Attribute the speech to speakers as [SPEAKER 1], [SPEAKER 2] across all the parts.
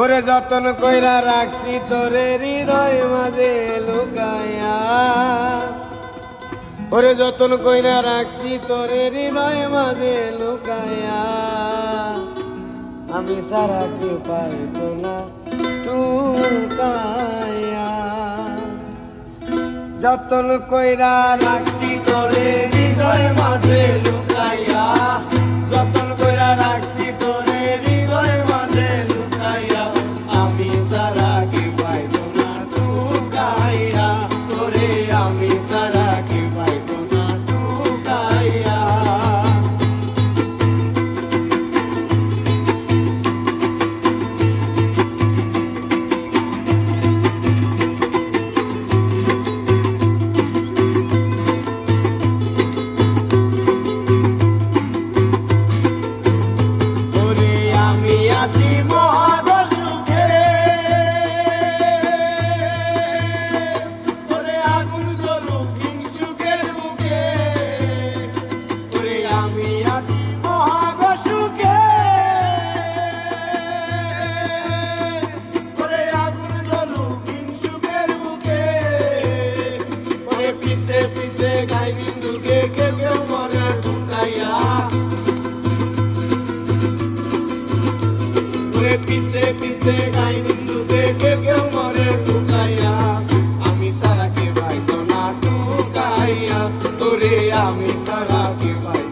[SPEAKER 1] ওরে যতন কইরা রাখছি তোরে হৃদয় মাঝে লুকায়া। ওরে যতন কইরা রাখছি তোরে হৃদয় মাঝে লুকায়া। আমি সারা কে পাইতো না, টুকায়া। যতন কইরা রাখছি পিছে পিছে গাই বিন্দু দেখে কেউ মরে ঠুকাইয়া আমি সারা কে পাইতো না ঠুকাইয়া তোরে আমি সারা পাইতো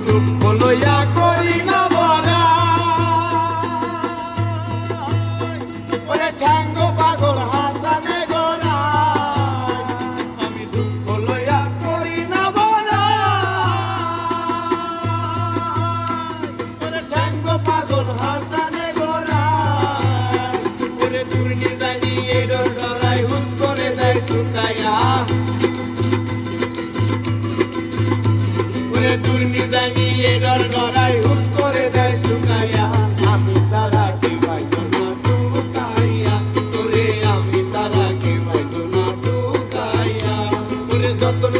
[SPEAKER 1] দুঃখ লইয়া ওরে দুর্নি জানি এডর গড়াই হুস করে দেয় শুকাইয়া। আমি সারা কে পাইতো না টুকাইয়া তোরে আমি সারা কে পাইতো না টুকাইয়া ওরে যতন